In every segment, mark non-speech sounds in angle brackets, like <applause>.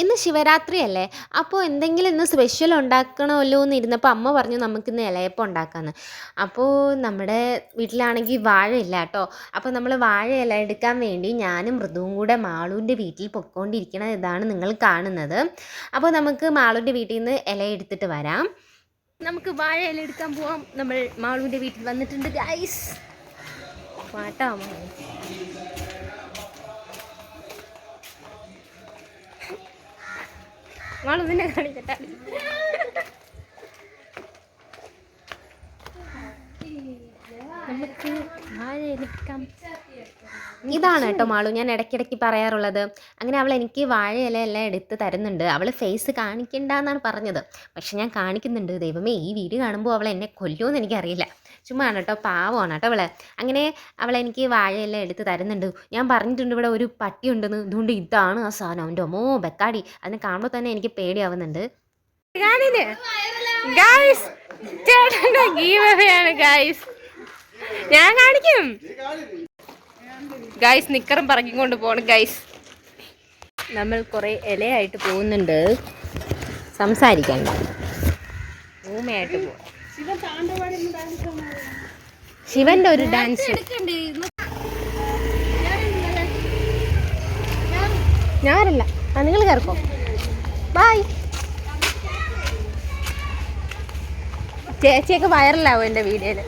ഇന്ന് ശിവരാത്രിയല്ലേ? അപ്പോൾ എന്തെങ്കിലും ഇന്ന് സ്പെഷ്യൽ ഉണ്ടാക്കണമല്ലോ എന്ന് ഇരുന്നപ്പോൾ അമ്മ പറഞ്ഞു നമുക്കിന്ന് ഇലയപ്പം ഉണ്ടാക്കാമെന്ന് അപ്പോൾ നമ്മുടെ വീട്ടിലാണെങ്കിൽ വാഴയില്ല കേട്ടോ അപ്പോൾ നമ്മൾ വാഴ ഇല എടുക്കാൻ വേണ്ടി ഞാനും മൃദുവും കൂടെ മാളുവിന്റെ വീട്ടിൽ പൊയ്ക്കൊണ്ടിരിക്കണ ഇതാണ് നിങ്ങൾ കാണുന്നത്. അപ്പോൾ നമുക്ക് മാളുവിന്റെ വീട്ടിൽ നിന്ന് ഇല എടുത്തിട്ട് വരാം. നമുക്ക് വാഴ ഇല എടുക്കാൻ പോവാം. നമ്മൾ മാളുവിന്റെ വീട്ടിൽ വന്നിട്ടുണ്ട് ഗൈസ് പാട്ടാ നിന്നെ കാണിക്കട്ടെ. ഇതാണ് കേട്ടോ മാളു ഞാൻ ഇടയ്ക്കിടയ്ക്ക് പറയാറുള്ളത്. അങ്ങനെ അവൾ എനിക്ക് വാഴയില എല്ലാം എടുത്ത് തരുന്നുണ്ട്. അവൾ ഫേസ് കാണിക്കണ്ട എന്നാണ് പറഞ്ഞത്. പക്ഷെ ഞാൻ കാണിക്കുന്നുണ്ട്. ദൈവമേ ഈ വീഡിയോ കാണുമ്പോൾ അവൾ എന്നെ കൊല്ലുമെന്ന് എനിക്കറിയില്ല. ചുമ്മാ കേട്ടോ പാവമാണ് കേട്ടോ അവളെ അങ്ങനെ അവളെനിക്ക് വാഴയെല്ലാം എടുത്ത് തരുന്നുണ്ട്. ഞാൻ പറഞ്ഞിട്ടുണ്ട് ഇവിടെ ഒരു പട്ടി ഉണ്ടെന്ന്. ഇതുകൊണ്ട് ഇതാണ് ആ സാധനം. അവന്റെ ഒമോ ബെക്കാടി. അതിനെ കാണുമ്പോൾ തന്നെ എനിക്ക് പേടിയാവുന്നുണ്ട്. ഞാൻ കാണിക്കും. ഗൈസ് നിക്കറും പറക്കിക്കൊണ്ട് പോണം ഗൈസ് നമ്മൾ കുറേ ഇലയായിട്ട് പോകുന്നുണ്ട്. സംസാരിക്കണ്ട. ഊമയായിട്ട് പോവാം. ശിവന്റെ ഒരു ഡാൻസ് ഞാനല്ല. ആ നിങ്ങൾ കയറിക്കോ ബായ് ചേച്ചിയൊക്കെ വൈറലാവും എന്റെ വീഡിയോയിൽ.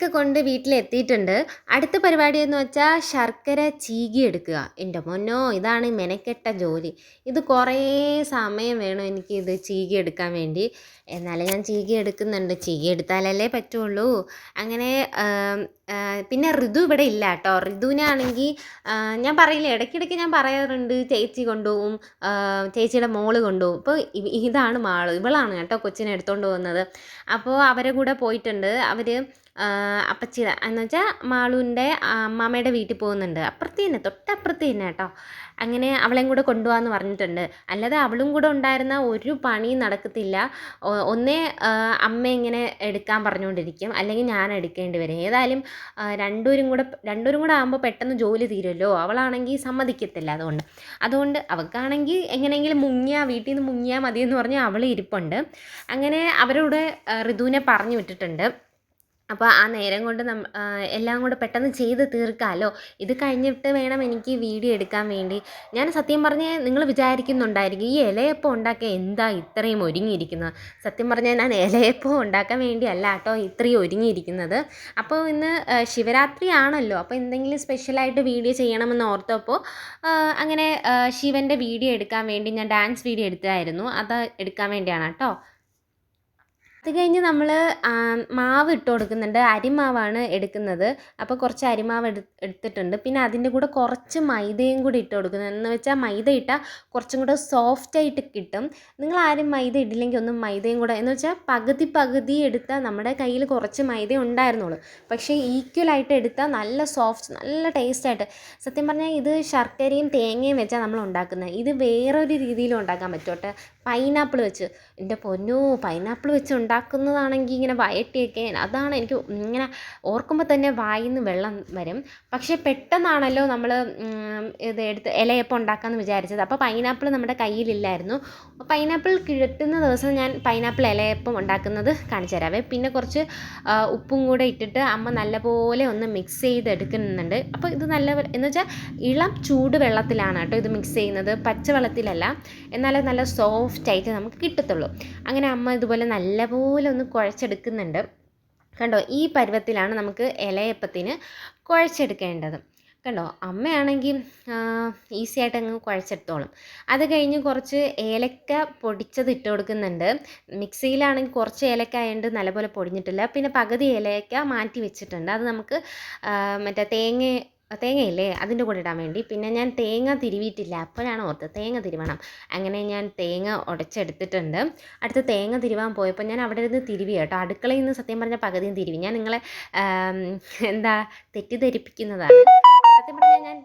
ഇലയൊക്കെ കൊണ്ട് വീട്ടിലെത്തിയിട്ടുണ്ട്. അടുത്ത പരിപാടി എന്ന് വെച്ചാൽ ശർക്കര ചീകി എടുക്കുക. എന്റെ മൊന്നോ ഇതാണ് മെനക്കെട്ട ജോലി. ഇത് കുറേ സമയം വേണം എനിക്ക് ഇത് ചീകി എടുക്കാൻ വേണ്ടി. എന്നാലും ഞാൻ ചീകി എടുക്കുന്നുണ്ട്. ചീകി എടുത്താലല്ലേ പറ്റുള്ളൂ. അങ്ങനെ പിന്നെ ഋതു ഇവിടെ ഇല്ല കേട്ടോ. ഋതുവിനാണെങ്കിൽ ഞാൻ പറയില്ല ഇടയ്ക്കിടയ്ക്ക് ഞാൻ പറയാറുണ്ട് ചേച്ചി കൊണ്ടുപോകും ചേച്ചിയുടെ മോൾ കൊണ്ടുപോകും. അപ്പോൾ ഇതാണ് മാൾ. ഇവളാണ് കേട്ടോ കൊച്ചിനെ എടുത്തുകൊണ്ട് പോകുന്നത്. അപ്പോൾ അവരെ കൂടെ പോയിട്ടുണ്ട്. അവർ അപ്പച്ചിയുടെ എന്ന് വെച്ചാൽ മാളുവിന്റെ അമ്മാമ്മയുടെ വീട്ടിൽ പോകുന്നുണ്ട്. അപ്പുറത്ത് തന്നെ തൊട്ടപ്പുറത്ത് തന്നെ കേട്ടോ. അങ്ങനെ അവളെയും കൂടെ കൊണ്ടുപോകാമെന്ന് പറഞ്ഞിട്ടുണ്ട്. അല്ലാതെ അവളും കൂടെ ഉണ്ടായിരുന്ന ഒരു പണിയും നടക്കത്തില്ല. ഒന്നേ അമ്മ ഇങ്ങനെ എടുക്കാൻ പറഞ്ഞുകൊണ്ടിരിക്കും. അല്ലെങ്കിൽ ഞാൻ എടുക്കേണ്ടി വരും. ഏതായാലും രണ്ടുപേരും കൂടെ രണ്ടുപേരും കൂടെ ആകുമ്പോൾ പെട്ടെന്ന് ജോലി തീരുമല്ലോ. അവളാണെങ്കിൽ സമ്മതിക്കത്തില്ല അതുകൊണ്ട്. അതുകൊണ്ട് അവൾക്കാണെങ്കിൽ എങ്ങനെയെങ്കിലും മുങ്ങിയാൽ വീട്ടിൽ നിന്ന് മുങ്ങിയാൽ മതിയെന്ന് പറഞ്ഞ് അവൾ ഇരിപ്പുണ്ട്. അങ്ങനെ അവരോട് ഋതുവിനെ പറഞ്ഞു വിട്ടിട്ടുണ്ട്. അപ്പോൾ ആ നേരം കൊണ്ട് നമ്മ എല്ലാം കൂടെ പെട്ടെന്ന് ചെയ്ത് തീർക്കാമല്ലോ ഇത് കഴിഞ്ഞിട്ട് വേണം എനിക്ക് വീഡിയോ എടുക്കാൻ വേണ്ടി. ഞാൻ സത്യം പറഞ്ഞാൽ നിങ്ങൾ വിചാരിക്കുന്നുണ്ടായിരിക്കും ഈ ഇലയപ്പം ഉണ്ടാക്കിയ എന്താ ഇത്രയും ഒരുങ്ങിയിരിക്കുന്നത് സത്യം പറഞ്ഞാൽ ഞാൻ ഇലയപ്പം ഉണ്ടാക്കാൻ വേണ്ടിയല്ല കേട്ടോ ഇത്രയും ഒരുങ്ങിയിരിക്കുന്നത്. അപ്പോൾ ഇന്ന് ശിവരാത്രി ആണല്ലോ അപ്പോൾ എന്തെങ്കിലും സ്പെഷ്യലായിട്ട് വീഡിയോ ചെയ്യണമെന്ന് ഓർത്തപ്പോൾ അങ്ങനെ ശിവന്റെ വീഡിയോ എടുക്കാൻ വേണ്ടി ഞാൻ ഡാൻസ് വീഡിയോ എടുത്തായിരുന്നു. അത് എടുക്കാൻ വേണ്ടിയാണ് കേട്ടോ. അത് കഴിഞ്ഞ് നമ്മൾ മാവ് ഇട്ട് കൊടുക്കുന്നുണ്ട്. അരിമാവാണ് എടുക്കുന്നത്. അപ്പോൾ കുറച്ച് അരിമാവ് എടു എടുത്തിട്ടുണ്ട്. പിന്നെ അതിന്റെ കൂടെ കുറച്ച് മൈദയും കൂടി ഇട്ട് കൊടുക്കുന്നത് എന്ന് വെച്ചാൽ മൈദ ഇട്ടാൽ കുറച്ചും കൂടെ സോഫ്റ്റായിട്ട് കിട്ടും. നിങ്ങൾ ആരും മൈദ ഇടില്ലെങ്കിൽ ഒന്നും മൈദയും കൂടെ എന്ന് വെച്ചാൽ പകുതി പകുതി എടുത്താൽ നമ്മുടെ കയ്യിൽ കുറച്ച് മൈദ ഉണ്ടായിരുന്നുള്ളൂ. പക്ഷേ ഈക്വലായിട്ട് എടുത്താൽ നല്ല സോഫ്റ്റ് നല്ല ടേസ്റ്റായിട്ട് സത്യം പറഞ്ഞാൽ ഇത് ശർക്കരയും തേങ്ങയും വെച്ചാൽ നമ്മൾ ഉണ്ടാക്കുന്നത്. ഇത് വേറൊരു രീതിയിലും ഉണ്ടാക്കാൻ പറ്റും പൈനാപ്പിൾ വെച്ച്. എന്റെ പൊന്നോ പൈനാപ്പിൾ വെച്ച് ഉണ്ടാക്കുന്നതാണെങ്കിൽ ഇങ്ങനെ വയറ്റിയൊക്കെ അതാണ് എനിക്ക് ഇങ്ങനെ ഓർക്കുമ്പോൾ തന്നെ വായിൽ നിന്ന് വെള്ളം വരും. പക്ഷേ പെട്ടെന്നാണല്ലോ നമ്മൾ ഇത് എടുത്ത് ഇലയപ്പം ഉണ്ടാക്കാമെന്ന് വിചാരിച്ചത്. അപ്പോൾ പൈനാപ്പിൾ നമ്മുടെ കയ്യിലില്ലായിരുന്നു. പൈനാപ്പിൾ കിട്ടുന്ന ദിവസം ഞാൻ പൈനാപ്പിൾ ഇലയപ്പം ഉണ്ടാക്കുന്നത് കാണിച്ചു തരാവേ. പിന്നെ കുറച്ച് ഉപ്പും കൂടെ ഇട്ടിട്ട് അമ്മ നല്ലപോലെ ഒന്ന് മിക്സ് ചെയ്ത് ചെയ്തെടുക്കുന്നുണ്ട് അപ്പോൾ ഇത് നല്ല എന്ന് വെച്ചാൽ ഇളം ചൂട് വെള്ളത്തിലാണ് കേട്ടോ ഇത് മിക്സ് ചെയ്യുന്നത്. പച്ചവെള്ളത്തിലല്ല. എന്നാൽ നല്ല സോഫ്റ്റായിട്ട് നമുക്ക് കിട്ടത്തുള്ളൂ. അങ്ങനെ അമ്മ ഇതുപോലെ നല്ലപോലെ ഒന്ന് കുഴച്ചെടുക്കുന്നുണ്ട്. കണ്ടോ ഈ പരുവത്തിലാണ് നമുക്ക് ഇലയപ്പത്തിന് കുഴച്ചെടുക്കേണ്ടത്. കണ്ടോ അമ്മയാണെങ്കിൽ ഈസി ആയിട്ട് അങ്ങ് കുഴച്ചെടുത്തോളും. അത് കഴിഞ്ഞ് കുറച്ച് ഏലക്ക പൊടിച്ചത് ഇട്ട് കൊടുക്കുന്നുണ്ട്. മിക്സിയിലാണെങ്കിൽ കുറച്ച് ഏലക്ക ആയതുകൊണ്ട് നല്ലപോലെ പൊടിഞ്ഞിട്ടില്ല. പിന്നെ പകുതി ഏലക്ക മാറ്റി വെച്ചിട്ടുണ്ട്. അത് നമുക്ക് മറ്റേ തേങ്ങ തേങ്ങയില്ലേ? അതിന്റെ കൂടെ ഇടാൻ വേണ്ടി. പിന്നെ ഞാൻ തേങ്ങ തിരുവിയിട്ടില്ല അപ്പോഴാണ് ഓർത്തത്. തേങ്ങ തിരുവണം. അങ്ങനെ ഞാൻ തേങ്ങ ഉടച്ചെടുത്തിട്ടുണ്ട്. അടുത്ത തേങ്ങ തിരുവാൻ പോയപ്പോൾ ഞാൻ അവിടെ ഇരുന്ന് തിരുവി കേട്ടോ. അടുക്കളയിൽ നിന്ന് സത്യം പറഞ്ഞാൽ പകുതിയും തിരുവി. ഞാൻ നിങ്ങളെ എന്താ തെറ്റിദ്ധരിപ്പിക്കുന്നതാണ്. സത്യം പറഞ്ഞാൽ ഞാൻ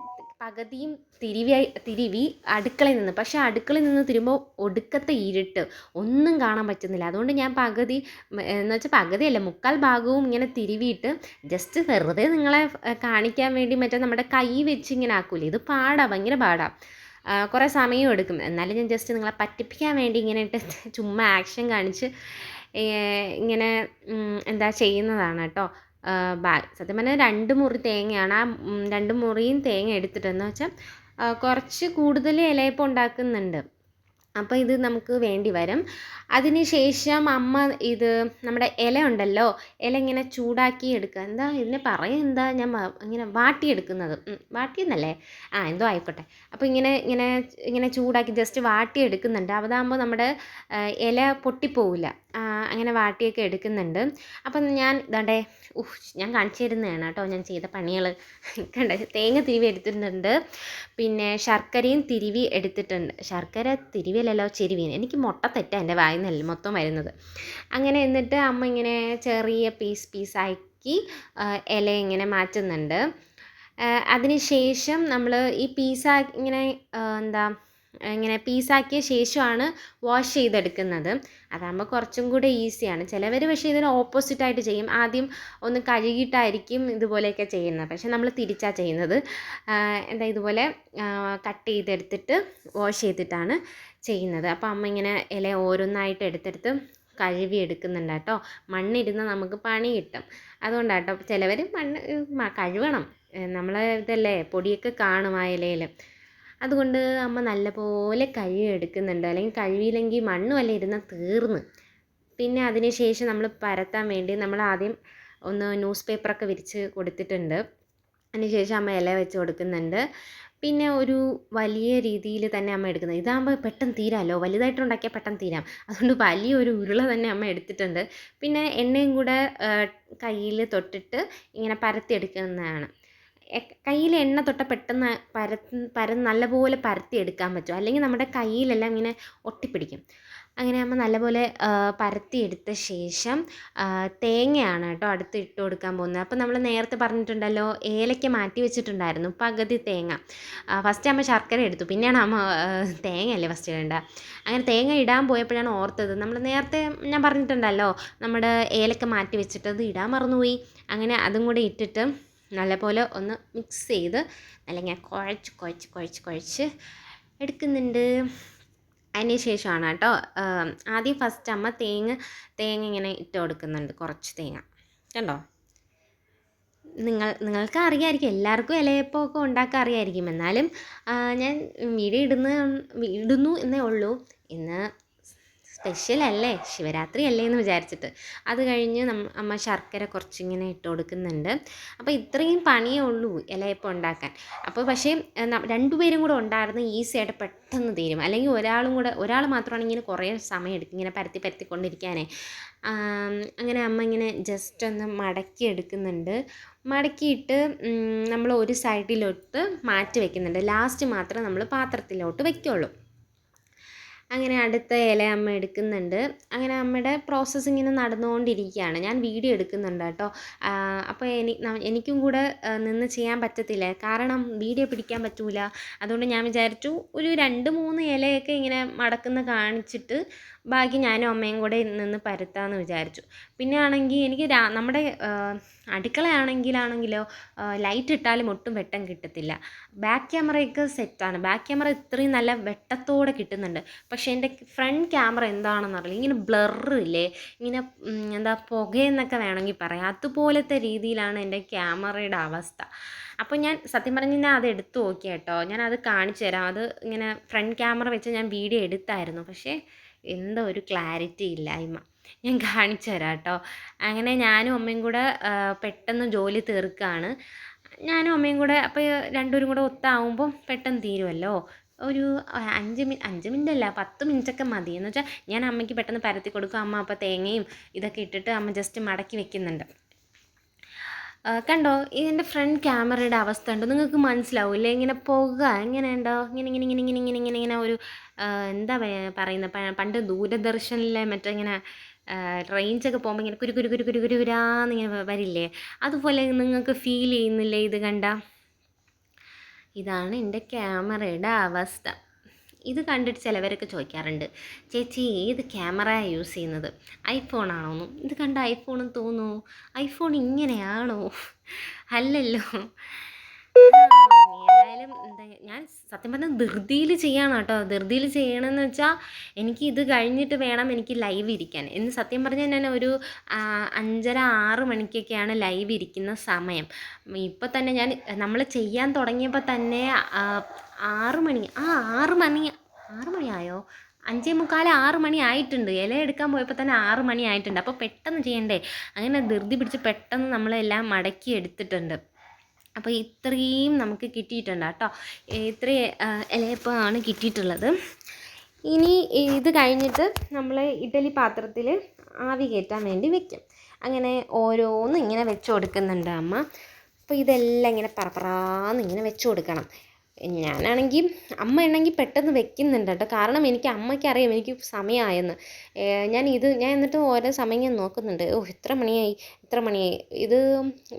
പകുതിയും തിരിവി തിരിവി അടുക്കളയിൽ നിന്ന്. പക്ഷേ അടുക്കളയിൽ നിന്ന് തിരുമ്പോൾ ഒടുക്കത്തെ ഇരുട്ട് ഒന്നും കാണാൻ പറ്റുന്നില്ല. അതുകൊണ്ട് ഞാൻ പകുതി എന്ന് വെച്ചാൽ പകുതിയല്ല മുക്കാൽ ഭാഗവും ഇങ്ങനെ തിരുവിയിട്ട് ജസ്റ്റ് വെറുതെ നിങ്ങളെ കാണിക്കാൻ വേണ്ടി മറ്റേ നമ്മുടെ കൈ വെച്ച് ഇങ്ങനെ ആക്കൂലേ? ഇത് പാടാ ഭയങ്കര പാടാ. കുറേ സമയം എടുക്കും. എന്നാലും ഞാൻ ജസ്റ്റ് നിങ്ങളെ പറ്റിപ്പിക്കാൻ വേണ്ടി ഇങ്ങനെ ചുമ്മാ ആക്ഷൻ കാണിച്ച് ഇങ്ങനെ എന്താ ചെയ്യുന്നതാണ് കേട്ടോ. സത്യം പറഞ്ഞാൽ രണ്ട് മുറി തേങ്ങയാണ്. ആ രണ്ട് മുറിയും തേങ്ങ എടുത്തിട്ടെന്ന് വെച്ചാൽ കുറച്ച് കൂടുതൽ ഇലയപ്പം ഉണ്ടാക്കുന്നുണ്ട്. അപ്പോൾ ഇത് നമുക്ക് വേണ്ടി വരും. അതിന് ശേഷം അമ്മ ഇത് നമ്മുടെ ഇല ഉണ്ടല്ലോ ഇല ഇങ്ങനെ ചൂടാക്കി എടുക്കുക. എന്താ ഇതിനെ പറയുക? എന്താ ഞാൻ ഇങ്ങനെ വാട്ടിയെടുക്കുന്നത്? വാട്ടിയെന്നല്ലേ? ആ എന്തോ ആയിക്കോട്ടെ. അപ്പോൾ ഇങ്ങനെ ഇങ്ങനെ ഇങ്ങനെ ചൂടാക്കി ജസ്റ്റ് വാട്ടിയെടുക്കുന്നുണ്ട്. അതാകുമ്പോൾ നമ്മുടെ ഇല പൊട്ടിപ്പോവില്ല. അങ്ങനെ വാട്ടിയൊക്കെ എടുക്കുന്നുണ്ട്. അപ്പം ഞാൻ ഇതാണ്ടേ ഉഹ് ഞാൻ കാണിച്ചു തരുന്നതാണ് കേട്ടോ. ഞാൻ ചെയ്ത പണികൾ കണ്ട? തേങ്ങ തിരിവി എടുത്തിട്ടുണ്ട്. പിന്നെ ശർക്കരയും തിരിവി എടുത്തിട്ടുണ്ട്. ശർക്കര തിരുവിയല്ലല്ലോ ചെരുവീൻ എനിക്ക് മുട്ട തെറ്റാ എന്റെ വായിൽ നിന്നല്ല മൊത്തം വരുന്നത്. അങ്ങനെ എന്നിട്ട് അമ്മ ഇങ്ങനെ ചെറിയ പീസ് പീസാക്കി ഇല ഇങ്ങനെ മാറ്റുന്നുണ്ട്. അതിന് ശേഷം നമ്മൾ ഈ പീസാ ഇങ്ങനെ എന്താ ഇങ്ങനെ പീസാക്കിയ ശേഷമാണ് വാഷ് ചെയ്തെടുക്കുന്നത്. അതാകുമ്പോൾ കുറച്ചും കൂടെ ഈസിയാണ്. ചിലവർ പക്ഷേ ഇതിന് ഓപ്പോസിറ്റായിട്ട് ചെയ്യും. ആദ്യം ഒന്ന് കഴുകിയിട്ടായിരിക്കും ഇതുപോലെയൊക്കെ ചെയ്യുന്നത്. പക്ഷേ നമ്മൾ തിരിച്ചാണ് ചെയ്യുന്നത്. എന്താ ഇതുപോലെ കട്ട് ചെയ്തെടുത്തിട്ട് വാഷ് ചെയ്തിട്ടാണ് ചെയ്യുന്നത്. അപ്പോൾ അമ്മ ഇങ്ങനെ ഇല ഓരോന്നായിട്ട് എടുത്തെടുത്ത് കഴുകി എടുക്കുന്നുണ്ട് കേട്ടോ മണ്ണിരുന്ന് നമുക്ക് പണി കിട്ടും. അതുകൊണ്ടാട്ടോ. ചിലവർ മണ്ണ് കഴുകണം. നമ്മൾ ഇതല്ലേ പൊടിയൊക്കെ കാണും ആ ഇലയിൽ അതുകൊണ്ട് അമ്മ നല്ലപോലെ കഴുകി എടുക്കുന്നുണ്ട്. അല്ലെങ്കിൽ കഴുകിയില്ലെങ്കിൽ മണ്ണും അല്ല ഇരുന്നാൽ തീർന്ന്. പിന്നെ അതിന് ശേഷം നമ്മൾ പരത്താൻ വേണ്ടി നമ്മൾ ആദ്യം ഒന്ന് ന്യൂസ് പേപ്പറൊക്കെ വിരിച്ച് കൊടുത്തിട്ടുണ്ട്. അതിന് ശേഷം അമ്മ ഇല വെച്ച് കൊടുക്കുന്നുണ്ട്. പിന്നെ ഒരു വലിയ രീതിയിൽ തന്നെ അമ്മ എടുക്കുന്നത്. ഇതാകുമ്പോൾ പെട്ടെന്ന് തീരാമല്ലോ. വലുതായിട്ട് ഉണ്ടാക്കിയാൽ പെട്ടെന്ന് തീരാം. അതുകൊണ്ട് വലിയൊരു ഉരുള തന്നെ അമ്മ എടുത്തിട്ടുണ്ട്. പിന്നെ എണ്ണയും കൂടെ കയ്യിൽ തൊട്ടിട്ട് ഇങ്ങനെ പരത്തിയെടുക്കുന്നതാണ് കയ്യിൽ എണ്ണ തൊട്ട പെട്ടെന്ന് പര പരന്ന് നല്ലപോലെ പരത്തിയെടുക്കാൻ പറ്റും. അല്ലെങ്കിൽ നമ്മുടെ കയ്യിലെല്ലാം ഇങ്ങനെ ഒട്ടിപ്പിടിക്കും. അങ്ങനെ ആകുമ്പോൾ നല്ലപോലെ പരത്തി പരത്തിയെടുത്ത ശേഷം തേങ്ങയാണ് കേട്ടോ അടുത്ത് ഇട്ട് കൊടുക്കാൻ പോകുന്നത്. അപ്പോൾ നമ്മൾ നേരത്തെ പറഞ്ഞിട്ടുണ്ടല്ലോ ഏലക്ക മാറ്റി വെച്ചിട്ടുണ്ടായിരുന്നു പകുതി തേങ്ങ. ഫസ്റ്റ് നമ്മൾ ശർക്കര എടുത്തു. പിന്നെയാണ് അമ്മ തേങ്ങയല്ലേ ഫസ്റ്റ് ഇടേണ്ട. അങ്ങനെ തേങ്ങ ഇടാൻ പോയപ്പോഴാണ് ഓർത്തത്. നമ്മൾ നേരത്തെ ഞാൻ പറഞ്ഞിട്ടുണ്ടല്ലോ നമ്മുടെ ഏലക്ക മാറ്റി വെച്ചിട്ടത് ഇടാൻ മറന്നുപോയി. അങ്ങനെ അതും കൂടി ഇട്ടിട്ട് നല്ലപോലെ ഒന്ന് മിക്സ് ചെയ്ത് അല്ലെങ്കിൽ കുഴച്ച് കുഴച്ച് കുഴച്ച് കുഴച്ച് എടുക്കുന്നുണ്ട്. അതിന് ശേഷമാണ് കേട്ടോ ആദ്യം ഫസ്റ്റ് അമ്മ തേങ്ങ തേങ്ങ ഇങ്ങനെ ഇട്ട് കൊടുക്കുന്നുണ്ട് കുറച്ച് തേങ്ങ. കണ്ടോ? നിങ്ങൾ നിങ്ങൾക്ക് അറിയാമായിരിക്കും എല്ലാവർക്കും ഇലയപ്പമൊക്കെ ഉണ്ടാക്കാൻ അറിയാമായിരിക്കും എന്നാലും ഞാൻ വീഡിയോ ഇടുന്ന ഇടുന്നു എന്നേ ഉള്ളൂ. ഇന്ന് സ്പെഷ്യൽ അല്ലേ? ശിവരാത്രി അല്ലേ എന്ന് വിചാരിച്ചിട്ട്. അത് കഴിഞ്ഞ് അമ്മ ശർക്കര കുറച്ചിങ്ങനെ ഇട്ട് കൊടുക്കുന്നുണ്ട്. അപ്പോൾ ഇത്രയും പണിയേ ഉള്ളൂ ഇലയപ്പം ഉണ്ടാക്കാൻ. അപ്പോൾ പക്ഷേ രണ്ടുപേരും കൂടെ ഉണ്ടായിരുന്നു ഈസി ആയിട്ട് പെട്ടെന്ന് തീരും. അല്ലെങ്കിൽ ഒരാളും കൂടെ ഒരാൾ മാത്രമാണെങ്കിൽ കുറേ സമയം എടുക്കും ഇങ്ങനെ പരത്തി പരത്തി കൊണ്ടിരിക്കാനേ അങ്ങനെ അമ്മ ഇങ്ങനെ ജസ്റ്റ് ഒന്ന് മടക്കി എടുക്കുന്നുണ്ട്. മടക്കിയിട്ട് നമ്മൾ ഒരു സൈഡിലോട്ട് മാറ്റി വെക്കുന്നുണ്ട്. ലാസ്റ്റ് മാത്രമേ നമ്മൾ പാത്രത്തിലോട്ട് വെക്കുള്ളൂ. അങ്ങനെ അടുത്ത ഇല അമ്മ എടുക്കുന്നുണ്ട്. അങ്ങനെ അമ്മയുടെ പ്രോസസ്സ് ഇങ്ങനെ നടന്നുകൊണ്ടിരിക്കുകയാണ്. ഞാൻ വീഡിയോ എടുക്കുന്നുണ്ട് കേട്ടോ. അപ്പോൾ എനി എനിക്കും കൂടെ നിന്ന് ചെയ്യാൻ പറ്റത്തില്ല. കാരണം വീഡിയോ പിടിക്കാൻ പറ്റൂല. അതുകൊണ്ട് ഞാൻ വിചാരിച്ചു ഒരു രണ്ട് മൂന്ന് ഇലയൊക്കെ ഇങ്ങനെ മടക്കുന്ന കാണിച്ചിട്ട് ബാക്കി ഞാനും അമ്മയും കൂടെ നിന്ന് പരത്താമെന്ന് വിചാരിച്ചു. പിന്നെ ആണെങ്കിൽ എനിക്ക് രാ നമ്മുടെ അടുക്കളയാണെങ്കിലാണെങ്കിലോ ലൈറ്റ് ഇട്ടാലും ഒട്ടും വെട്ടം കിട്ടത്തില്ല. ബാക്ക് ക്യാമറയൊക്കെ സെറ്റാണ് ബാക്ക് ക്യാമറ ഇത്രയും നല്ല വെട്ടത്തോടെ കിട്ടുന്നുണ്ട്. പക്ഷേ എന്റെ ഫ്രണ്ട് ക്യാമറ എന്താണെന്ന് അറിയില്ല. ഇങ്ങനെ ബ്ലറില്ലേ ഇങ്ങനെ എന്താ പുകയെന്നൊക്കെ വേണമെങ്കിൽ പറയാം. അതുപോലത്തെ രീതിയിലാണ് എന്റെ ക്യാമറയുടെ അവസ്ഥ. അപ്പോൾ ഞാൻ സത്യം പറഞ്ഞു ഞാൻ അത് എടുത്തു നോക്കിയാട്ടോ. ഞാൻ അത് കാണിച്ചു തരാം. അത് ഇങ്ങനെ ഫ്രണ്ട് ക്യാമറ വെച്ച് ഞാൻ വീഡിയോ എടുത്തായിരുന്നു. പക്ഷേ എന്തോ ഒരു ക്ലാരിറ്റി ഇല്ലായ്മ. ഞാൻ കാണിച്ചു തരാം കേട്ടോ അങ്ങനെ ഞാനും അമ്മയും കൂടെ പെട്ടെന്ന് ജോലി തീർക്കുകയാണ് ഞാനും അമ്മയും കൂടെ അപ്പോൾ രണ്ടുപേരും കൂടെ ഒത്താവുമ്പം പെട്ടെന്ന് തീരുമല്ലോ ഒരു അഞ്ച് മിനി അഞ്ച് മിനിറ്റ് അല്ല പത്ത് മിനിറ്റൊക്കെ മതി എന്ന് വെച്ചാൽ ഞാൻ അമ്മയ്ക്ക് പെട്ടെന്ന് പരത്തി കൊടുക്കും. അമ്മ അപ്പോൾ തേങ്ങയും ഇതൊക്കെ ഇട്ടിട്ട് അമ്മ ജസ്റ്റ് മടക്കി വെക്കുന്നുണ്ട്. കണ്ടോ? ഇതിന്റെ ഫ്രണ്ട് ക്യാമറയുടെ അവസ്ഥ ഉണ്ടോ നിങ്ങൾക്ക് മനസ്സിലാവില്ലേ? ഇങ്ങനെ പുക ഇങ്ങനെ ഉണ്ടോ? ഇങ്ങനെ ഇങ്ങനെ ഇങ്ങനെ ഇങ്ങനെ ഇങ്ങനെ ഇങ്ങനെ ഇങ്ങനെ ഒരു എന്താ പറയുന്നത് പണ്ട് ദൂരദർശനിലെ മറ്റേ ഇങ്ങനെ റേഞ്ചൊക്കെ പോകുമ്പോൾ ഇങ്ങനെ കുരു കുരു കുരു കുരു ഇങ്ങനെ വരില്ലേ? അതുപോലെ നിങ്ങൾക്ക് ഫീൽ ചെയ്യുന്നില്ലേ ഇത് കണ്ട? ഇതാണ് എന്റെ ക്യാമറയുടെ അവസ്ഥ. ഇത് കണ്ടിട്ട് ചിലവരൊക്കെ ചോദിക്കാറുണ്ട് ചേച്ചി ഏത് ക്യാമറ യൂസ് ചെയ്യുന്നത്? ഐഫോണാണോന്നും ഇത് കണ്ട ഐഫോണെന്ന് തോന്നുന്നു. ഐഫോൺ ഇങ്ങനെയാണോ? അല്ലല്ലോ. ഏതായാലും എന്താ ഞാൻ സത്യം പറഞ്ഞാൽ ധൃതിയിൽ ചെയ്യണം കേട്ടോ ധൃതിയിൽ ചെയ്യണമെന്ന് വെച്ചാൽ എനിക്ക് ഇത് കഴിഞ്ഞിട്ട് വേണം എനിക്ക് ലൈവ് ഇരിക്കാൻ. എന്ന് സത്യം പറഞ്ഞാൽ ഞാൻ ഒരു അഞ്ചര ആറ് മണിക്കൊക്കെയാണ് ലൈവ് ഇരിക്കുന്ന സമയം. ഇപ്പം തന്നെ ഞാൻ നമ്മൾ ചെയ്യാൻ തുടങ്ങിയപ്പോൾ തന്നെ ആറ് മണി ആ ആറ് മണി ആറ് മണിയായോ അഞ്ചേ മുക്കാൽ ആറ് മണി ആയിട്ടുണ്ട്. ഇല എടുക്കാൻ പോയപ്പോൾ തന്നെ ആറ് മണി ആയിട്ടുണ്ട്. അപ്പോൾ പെട്ടെന്ന് ചെയ്യണ്ടേ? അങ്ങനെ ധൃതി പിടിച്ച് പെട്ടെന്ന് നമ്മളെല്ലാം മടക്കി എടുത്തിട്ടുണ്ട്. അപ്പോൾ ഇത്രയും നമുക്ക് കിട്ടിയിട്ടുണ്ട് കേട്ടോ. ഇത്രയും ഇലയപ്പമാണ് കിട്ടിയിട്ടുള്ളത്. ഇനി ഇത് കഴിഞ്ഞിട്ട് നമ്മൾ ഇഡലി പാത്രത്തിൽ ആവി കയറ്റാൻ വേണ്ടി വെക്കും. അങ്ങനെ ഓരോന്നും ഇങ്ങനെ വെച്ച് കൊടുക്കുന്നുണ്ട് അമ്മ. അപ്പോൾ ഇതെല്ലാം ഇങ്ങനെ പറപ്പറാന്ന് ഇങ്ങനെ വെച്ച് കൊടുക്കണം. ഞാനാണെങ്കിൽ അമ്മ ആണെങ്കിൽ പെട്ടെന്ന് വെക്കുന്നുണ്ട് കേട്ടോ. കാരണം എനിക്ക് അമ്മയ്ക്കറിയാം എനിക്ക് സമയമായെന്ന്. ഞാൻ ഇത് ഞാൻ എന്നിട്ട് ഓരോ സമയം ഞാൻ നോക്കുന്നുണ്ട്. ഓ ഇത്ര മണിയായി? ഇത്ര മണിയായി? ഇത്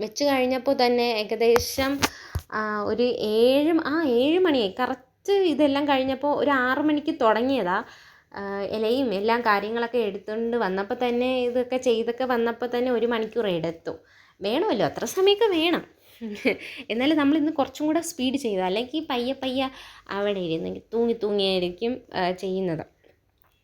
വെച്ച് കഴിഞ്ഞപ്പോൾ തന്നെ ഏകദേശം ഒരു ഏഴ് ആ ഏഴ് മണിയായി. കറക്റ്റ് ഇതെല്ലാം കഴിഞ്ഞപ്പോൾ ഒരു ആറ് മണിക്ക് തുടങ്ങിയതാ. ഇലയും എല്ലാം കാര്യങ്ങളൊക്കെ എടുത്തുകൊണ്ട് വന്നപ്പോൾ തന്നെ ഇതൊക്കെ ചെയ്തൊക്കെ വന്നപ്പോൾ തന്നെ ഒരു മണിക്കൂർ എടുത്തു. വേണമല്ലോ? അത്ര സമയമൊക്കെ വേണം. <laughs> എന്നാലും നമ്മൾ ഇന്ന് കുറച്ചും കൂടെ സ്പീഡ് ചെയ്തു. അല്ലെങ്കിൽ പയ്യെ പയ്യെ അവിടെ ഇരുന്ന് തൂങ്ങി തൂങ്ങിയായിരിക്കും ചെയ്യുന്നത്.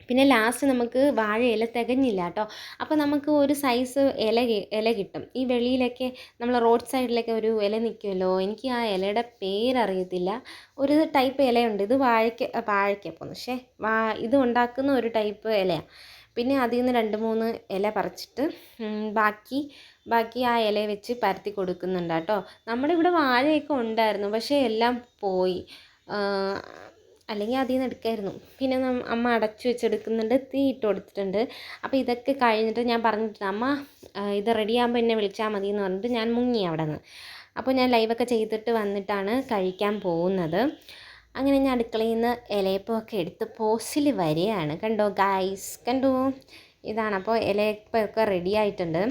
പിന്നെ ലാസ്റ്റ് നമുക്ക് വാഴയില തികഞ്ഞില്ല കേട്ടോ. അപ്പോൾ നമുക്ക് ഒരു സൈസ് ഇല ഇല കിട്ടും. ഈ വെളിയിലൊക്കെ നമ്മൾ റോഡ് സൈഡിലൊക്കെ ഒരു ഇല നിൽക്കുമല്ലോ എനിക്ക് ആ ഇലയുടെ പേരറിയത്തില്ല. ഒരു ടൈപ്പ് ഇലയുണ്ട്. ഇത് വാഴയ്ക്ക് വാഴയ്ക്കപ്പം പക്ഷേ വാ ഇത് ഉണ്ടാക്കുന്ന ഒരു ടൈപ്പ് ഇലയാണ് പിന്നെ അതിൽ നിന്ന് രണ്ട് മൂന്ന് ഇല പറിച്ചിട്ട് ബാക്കി ബാക്കി ആ ഇല വെച്ച് പരത്തി കൊടുക്കുന്നുണ്ട് കേട്ടോ. നമ്മുടെ ഇവിടെ വാഴയൊക്കെ ഉണ്ടായിരുന്നു പക്ഷേ എല്ലാം പോയി. അല്ലെങ്കിൽ അതിൽ നിന്ന് എടുക്കായിരുന്നു. പിന്നെ അമ്മ അടച്ചു വെച്ചെടുക്കുന്നുണ്ട് തീ ഇട്ട് കൊടുത്തിട്ടുണ്ട്. അപ്പോൾ ഇതൊക്കെ കഴിഞ്ഞിട്ട് ഞാൻ പറഞ്ഞിട്ടുണ്ട് അമ്മ ഇത് റെഡിയാകുമ്പോൾ എന്നെ വിളിച്ചാൽ മതി എന്ന് പറഞ്ഞിട്ട് ഞാൻ മുങ്ങി അവിടെ നിന്ന് അപ്പോൾ ഞാൻ ലൈവൊക്കെ ചെയ്തിട്ട് വന്നിട്ടാണ് കഴിക്കാൻ പോകുന്നത്. അങ്ങനെ ഞാൻ അടുക്കളയിൽ നിന്ന് ഇലയപ്പമൊക്കെ എടുത്ത് പോസ്റ്റിൽ വരികയാണ്. കണ്ടോ ഗായ്സ് കണ്ടു? ഇതാണ് അപ്പോൾ ഇലയപ്പമൊക്കെ റെഡി ആയിട്ടുണ്ട്.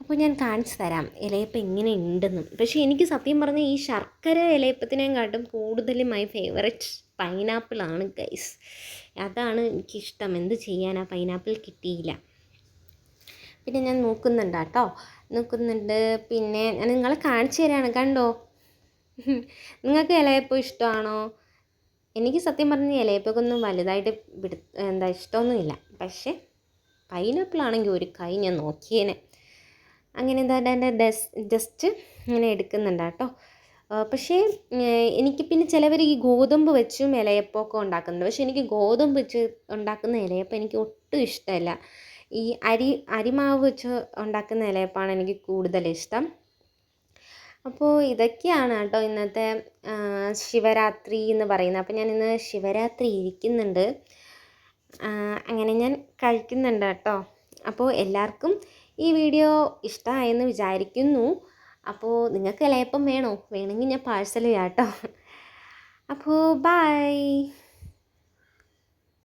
അപ്പോൾ ഞാൻ കാണിച്ചു തരാം ഇലയപ്പം എങ്ങനെ ഉണ്ടെന്നും. പക്ഷേ എനിക്ക് സത്യം പറഞ്ഞാൽ ഈ ശർക്കര ഇലയപ്പത്തിനെക്കാട്ടും കൂടുതൽ മൈ ഫേവററ്റ് പൈനാപ്പിളാണ് ഗൈസ് അതാണ് എനിക്കിഷ്ടം. എന്ത് ചെയ്യാൻ ആ പൈനാപ്പിൾ കിട്ടിയില്ല. പിന്നെ ഞാൻ നോക്കുന്നുണ്ട് കേട്ടോ. നോക്കുന്നുണ്ട്. പിന്നെ ഞാൻ നിങ്ങളെ കാണിച്ചു തരാണ്. കണ്ടോ? നിങ്ങൾക്ക് ഇലയപ്പം ഇഷ്ടമാണോ? എനിക്ക് സത്യം പറഞ്ഞാൽ ഇലയപ്പൊക്കെ ഒന്നും വലുതായിട്ട് പിടി എന്താ ഇഷ്ടമൊന്നുമില്ല. പക്ഷേ പൈനാപ്പിൾ ആണെങ്കിൽ ഒരു കൈ ഞാൻ നോക്കിയേനെ. അങ്ങനെ എന്താ എന്റെ ഡസ് ജസ്റ്റ് ഇങ്ങനെ എടുക്കുന്നുണ്ട് കേട്ടോ പക്ഷേ എനിക്ക് പിന്നെ ചിലവർ ഈ ഗോതമ്പ് വെച്ചും ഇലയപ്പമൊക്കെ ഉണ്ടാക്കുന്നുണ്ട്. പക്ഷേ എനിക്ക് ഗോതമ്പ് വെച്ച് ഉണ്ടാക്കുന്ന ഇലയപ്പം എനിക്ക് ഒട്ടും ഇഷ്ടമല്ല. ഈ അരി അരിമാവ് വെച്ച് ഉണ്ടാക്കുന്ന ഇലയപ്പമാണ് എനിക്ക് കൂടുതൽ ഇഷ്ടം. അപ്പോൾ ഇതൊക്കെയാണ് കേട്ടോ ഇന്നത്തെ ശിവരാത്രി എന്ന് പറയുന്നത്. അപ്പോൾ ഞാൻ ഇന്ന് ശിവരാത്രി ഇരിക്കുന്നുണ്ട്. അങ്ങനെ ഞാൻ കഴിക്കുന്നുണ്ട് കേട്ടോ. അപ്പോൾ എല്ലാവർക്കും ഈ വീഡിയോ ഇഷ്ടമായെന്ന് വിചാരിക്കുന്നു. അപ്പോൾ നിങ്ങൾക്ക് ഇലയപ്പം വേണോ? വേണമെങ്കിൽ ഞാൻ പാഴ്സൽ ചെയ്യാം കേട്ടോ. അപ്പോൾ ബൈ